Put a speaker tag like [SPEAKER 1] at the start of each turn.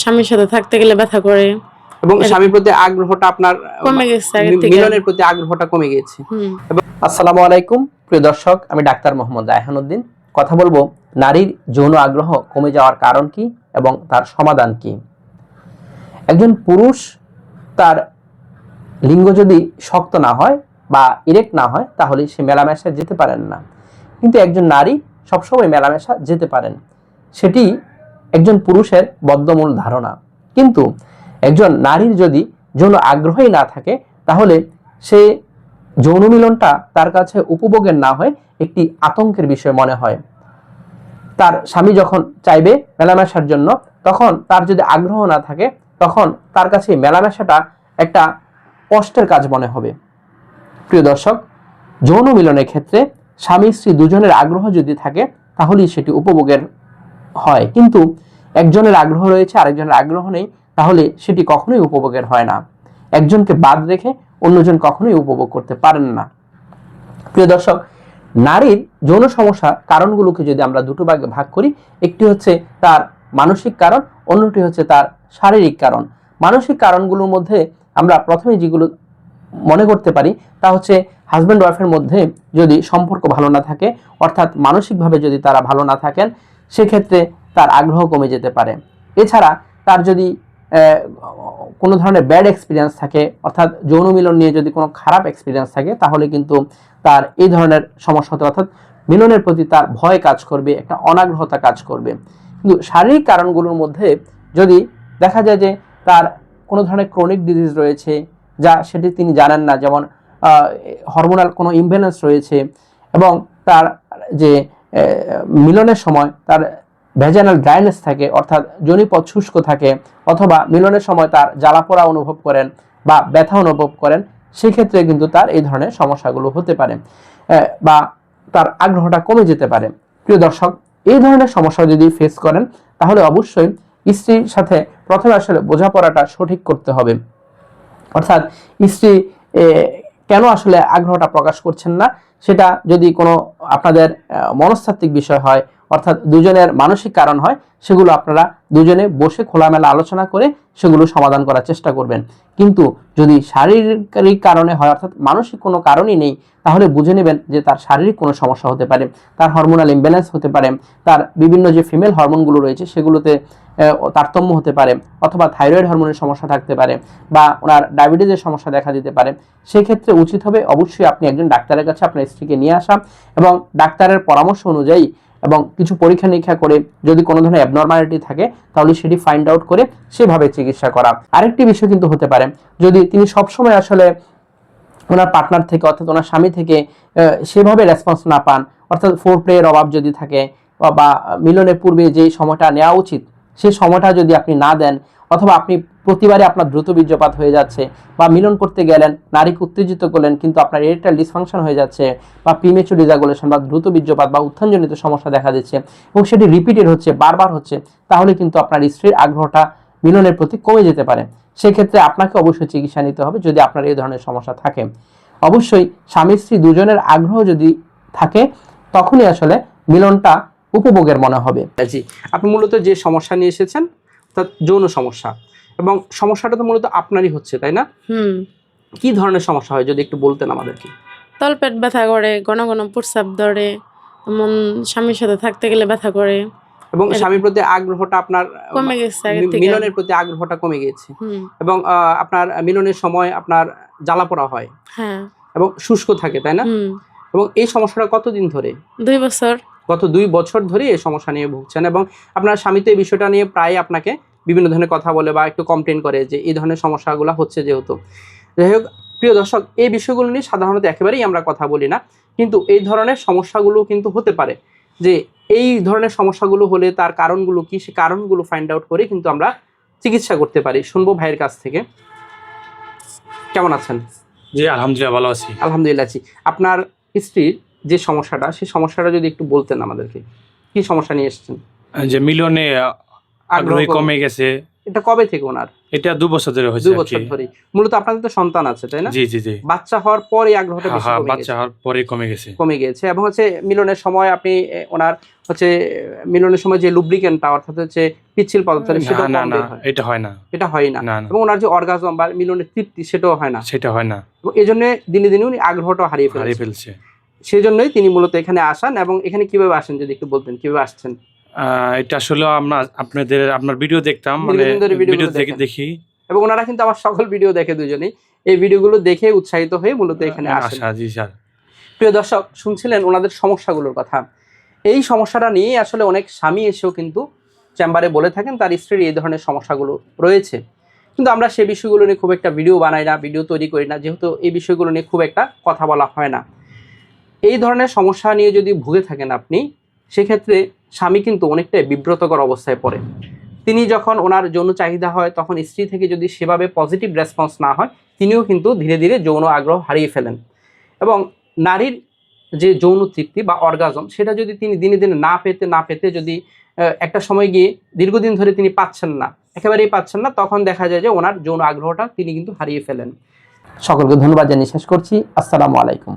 [SPEAKER 1] স্বামীর সাথে থাকতে গেলে ব্যথা করে।
[SPEAKER 2] এবং স্বামীর প্রতি আগ্রহটা আপনার
[SPEAKER 1] কমে গেছে
[SPEAKER 2] মিলনের প্রতি আগ্রহটা কমে গিয়েছে আসসালামু আলাইকুম প্রিয় দর্শক আমি ডাক্তার মোহাম্মদ রায়হানুদ্দিন কথা বলব নারীর যৌন আগ্রহ কমে যাওয়ার কারণ কি এবং তার সমাধান কি? একজন পুরুষ তার লিঙ্গ যদি শক্ত না হয় বা ইরেক্ট না হয় তাহলে সে মেলামেশা যেতে পারেন না। কিন্তু একজন নারী সবসময় মেলামেশা যেতে পারেন। সেটি একজন পুরুষের বদ্ধমূল ধারণা। কিন্তু একজন নারীর যদি যৌন আগ্রহই না থাকে, তাহলে সে যৌন মিলনটা তার কাছে উপভোগের না হয় একটি আতঙ্কের বিষয় মনে হয়। তার স্বামী যখন চাইবে মেলামেশার জন্য, তখন তার যদি আগ্রহ না থাকে, তখন তার কাছে মেলামেশাটা একটা কষ্টের কাজ মনে হবে। প্রিয় দর্শক, যৌন মিলনের ক্ষেত্রে স্বামী স্ত্রী দুজনের আগ্রহ যদি থাকে, তাহলেই সেটি উপভোগের হয়। কিন্তু একজনের আগ্রহ রয়েছে, আরেকজনের আগ্রহ নেই, তাহলে সেটি কখনোই উপভোগের হয় না। একজনকে বাদ রেখে অন্যজন কখনোই উপভোগ করতে পারেন না। প্রিয় দর্শক, নারীর যৌন সমস্যা কারণগুলোকে যদি আমরা দুটো ভাগে ভাগ করি, একটি হচ্ছে তার মানসিক কারণ, অন্যটি হচ্ছে তার শারীরিক কারণ। মানসিক কারণগুলোর মধ্যে আমরা প্রথমে যেগুলো মনে করতে পারি, তা হচ্ছে হাজব্যান্ড ওয়াইফের মধ্যে যদি সম্পর্ক ভালো না থাকে, অর্থাৎ মানসিকভাবে যদি তারা ভালো না থাকেন সেক্ষেত্রে তার আগ্রহ কমে যেতে পারে। এছাড়া তার যদি কোনো ধরনের ব্যাড এক্সপিরিয়েন্স থাকে, অর্থাৎ যৌন মিলন নিয়ে যদি কোনো খারাপ এক্সপিরিয়েন্স থাকে, তাহলে কিন্তু তার এই ধরনের সমস্যা হতে অর্থাৎ মিলনের প্রতি তার ভয় কাজ করবে, একটা অনাগ্রহতা কাজ করবে। কিন্তু শারীরিক কারণগুলোর মধ্যে যদি দেখা যায় যে তার কোনো ধরনের ক্রনিক ডিজিজ রয়েছে, যা সেটি তিনি জানেন না, যেমন হরমোনাল কোনো ইমব্যালেন্স রয়েছে, এবং তার যে মিলনের সময় তার ভেজানাল ড্রাইনেস থাকে, অর্থাৎ জনিপথ শুষ্ক থাকে, অথবা মিলনের সময় তার জ্বালাপোড়া অনুভব করেন বা ব্যথা অনুভব করেন, সেক্ষেত্রে কিন্তু তার এই ধরনের সমস্যাগুলো হতে পারে। বা তার আগ্রহটা কমে যেতে পারে। প্রিয় দর্শক, এই ধরনের সমস্যা যদি ফেস করেন, তাহলে অবশ্যই স্ত্রীর সাথে প্রথমে আসলে বোঝাপড়াটা সঠিক করতে হবে। অর্থাৎ স্ত্রী কেন আসলে আগ্রহটা প্রকাশ করছেন না? সেটা যদি কোনো আপনাদের মনস্তাত্ত্বিক বিষয় হয় অর্থাৎ দুজনের মানসিক কারণ হয়, সেগুলো আপনারা দুজনে বসে খোলামেলা আলোচনা করে সেগুলো সমাধান করার চেষ্টা করবেন। কিন্তু যদি শারীরিক কারণে হয়, অর্থাৎ মানসিক কোনো কারণই নেই, তাহলে বুঝে নেবেন যে তার শারীরিক কোনো সমস্যা হতে পারে, তার হরমোনাল ইমব্যালেন্স হতে পারে, তার বিভিন্ন যে ফিমেল হরমোনগুলো রয়েছে, সেগুলোতে তারতম্য হতে পারে, অথবা থাইরয়েড হরমোনের সমস্যা থাকতে পারে, বা ওনার ডায়াবেটিসের সমস্যা দেখা দিতে পারে, সেক্ষেত্রে উচিত হবে অবশ্যই আপনি একজন ডাক্তারের কাছে আপনার স্ত্রীকে নিয়ে আসা এবং ডাক্তারের পরামর্শ অনুযায়ী এবং কিছু পরীক্ষা নিরীক্ষা করে যদি কোনো ধরনের অ্যাবনর্মালিটি থাকে, তাহলে সেটি ফাইন্ড আউট করে সেভাবে চিকিৎসা করা। আরেকটি বিষয় কিন্তু হতে পারে, যদি তিনি সবসময় আসলে ওনার পার্টনার থেকে অর্থাৎ ওনার স্বামী থেকে সেভাবে রেসপন্স না পান, অর্থাৎ ফোর প্লেয়ের অভাব যদি থাকে, বা- বা, মিলনের পূর্বে যে সময়টা নেওয়া উচিত সেই সময়টা যদি আপনি না দেন, অথবা আপনি প্রতিবারে আপনার দ্রুত বীর্যপাত হয়ে যাচ্ছে বা মিলন করতে গেলেন, নারীকে উত্তেজিত করলেন, কিন্তু আপনার এরিটাল ডিসফাংশন হয়ে যাচ্ছে বা প্রিমেচুর রিজাগুলেশন বা দ্রুত বীর্যপাত বা উত্থানজনিত সমস্যা দেখা দিচ্ছে এবং সেটি রিপিটেড হচ্ছে, বারবার হচ্ছে, তাহলে কিন্তু আপনার স্ত্রীর আগ্রহটা মিলনের প্রতি কমে যেতে পারে। সেক্ষেত্রে আপনাকে অবশ্যই চিকিৎসা নিতে হবে যদি আপনার এই ধরনের সমস্যা থাকে। অবশ্যই স্বামী স্ত্রী দুজনের আগ্রহ যদি থাকে, তখনই আসলে মিলনটা উপভোগের মনে হবে। জি, আপনি মূলত যে সমস্যা নিয়ে এসেছেন, অর্থাৎ যৌন সমস্যা এবং সমস্যাটা তো মূলত আপনারই হচ্ছে তাই না?
[SPEAKER 1] হুম।
[SPEAKER 2] কি ধরনের সমস্যা হয় যদি একটু বলতেন আমাদেরকে?
[SPEAKER 1] তলপেট ব্যথা করে ঘন ঘন প্রস্রাব ধরে এমন স্বামীর সাথে থাকতে গেলে ব্যথা করে।
[SPEAKER 2] এবং স্বামীর প্রতি আগ্রহটা আপনার
[SPEAKER 1] কমে গেছে
[SPEAKER 2] মিলনের প্রতি আগ্রহটা কমে গিয়েছে এবং আপনার মিলনের সময় আপনার জ্বালা জ্বালাপোড়া হয়।
[SPEAKER 1] হ্যাঁ।
[SPEAKER 2] এবং শুষ্ক থাকে তাই না? এবং এই সমস্যাটা কতদিন ধরে?
[SPEAKER 1] দুই বছর।
[SPEAKER 2] গত দুই বছর ধরে এই সমস্যা নিয়ে ভুগছেন এবং আপনার স্বামী তো এই বিষয়টা নিয়ে প্রায় আপনাকে বিভিন্ন ধরনের কথা বলে বা একটু কমপ্লেন করে যে এই ধরনের সমস্যাগুলো হচ্ছে যেহেতু। যাই হোক প্রিয় দর্শক এই বিষয়গুলো নিয়ে সাধারণত একেবারেই আমরা কথা বলি না। কিন্তু এই ধরনের সমস্যাগুলো কিন্তু হতে পারে যে এই ধরনের সমস্যাগুলো হলে তার কারণগুলো কি সে কারণগুলো ফাইন্ড আউট করে কিন্তু আমরা চিকিৎসা করতে পারি। শুনব ভাইয়ের কাছ থেকে। কেমন আছেন?
[SPEAKER 3] জি আলহামদুলিল্লাহ ভালো আছি।
[SPEAKER 2] আলহামদুলিল্লাহ আছি। আপনার স্ত্রীর যে সমস্যাটা সেই সমস্যাটা যদি একটু বলতেন আমাদেরকে। কি সমস্যা নিয়ে এসেছেন?
[SPEAKER 3] যে মিলনে আগ্রহী
[SPEAKER 2] কম-
[SPEAKER 3] গেছে।
[SPEAKER 2] এটা কবে থেকে ওনার?
[SPEAKER 3] এটা দু বছর ধরে হয়েছে আর
[SPEAKER 2] বছর ধরে মূলত আপনাদের তো সন্তান আছে তাই না?
[SPEAKER 3] জি জি জি।
[SPEAKER 2] বাচ্চা হওয়ার পর আগ্রহটা
[SPEAKER 3] হ্যাঁ
[SPEAKER 2] বেশি
[SPEAKER 3] হ্যাঁ
[SPEAKER 2] কমে
[SPEAKER 3] বাচ্চা হওয়ার পরে কমে গেছে।
[SPEAKER 2] কমে গিয়েছে এবং হচ্ছে মিলনের সময় আপনি ওনার হচ্ছে মিলনের সময় যে লুব্রিকেন্টটা অর্থাৎ হচ্ছে পিচ্ছিল পদার্থ সেটা
[SPEAKER 3] না না। এটা হয় না।
[SPEAKER 2] এটা হয় না। এবং ওনার যে অর্গাজম বা মিলনের তৃপ্তি সেটাও হয় না।
[SPEAKER 3] সেটা হয় না।
[SPEAKER 2] এবং এই জন্য দিনে দিনে উনি আগ্রহটা হারিয়ে
[SPEAKER 3] হারিয়ে ফেলছে।
[SPEAKER 2] সেই জন্যই তিনি মূলত এখানে আসেন এবং এখানে কীভাবে আসেন যদি একটু বলতেন কীভাবে আসছেন?
[SPEAKER 3] এটা আসলে আমরা আপনাদের আপনার ভিডিও দেখতাম মানে ভিডিও দেখে দেখি।
[SPEAKER 2] এবং ওনারা কিন্তু আমার সকল ভিডিও দেখে দুজনেই। এই ভিডিওগুলো দেখে উৎসাহিত হয়ে মূলত এখানে আসেন।
[SPEAKER 3] আশা জি স্যার।
[SPEAKER 2] প্রিয় দর্শক শুনছিলেন ওনাদের সমস্যাগুলোর কথা। এই সমস্যাটা নিয়ে আসলে অনেক স্বামী এসেও কিন্তু চেম্বারে বলে থাকেন তার স্ত্রীর এই ধরনের সমস্যাগুলো রয়েছে। কিন্তু আমরা সেই বিষয়গুলো নিয়ে খুব একটা ভিডিও বানাই না ভিডিও তৈরি করি না যেহেতু এই বিষয়গুলো নিয়ে খুব একটা কথা বলা হয় না। এই ধরনের সমস্যা নিয়ে যদি ভুগে থাকেন আপনি সেক্ষেত্রে স্বামী কিন্তু অনেকটাই বিব্রতকর অবস্থায় পড়ে। তিনি যখন ওনার যৌন চাহিদা হয়, তখন স্ত্রী থেকে যদি সেভাবে পজিটিভ রেসপন্স না হয়, তিনিও কিন্তু ধীরে ধীরে যৌন আগ্রহ হারিয়ে ফেলেন। এবং নারীর যে যৌন তৃপ্তি বা অর্গাজম সেটা যদি তিনি দিনে দিনে না পেতে না পেতে যদি একটা সময় গিয়ে দীর্ঘদিন ধরে তিনি পাচ্ছেন না, একেবারেই পাচ্ছেন না, তখন দেখা যায় যে ওনার যৌন আগ্রহটা তিনি কিন্তু হারিয়ে ফেলেন। সকলকে ধন্যবাদ জানিয়ে শেষ করছি। আসসালামু আলাইকুম।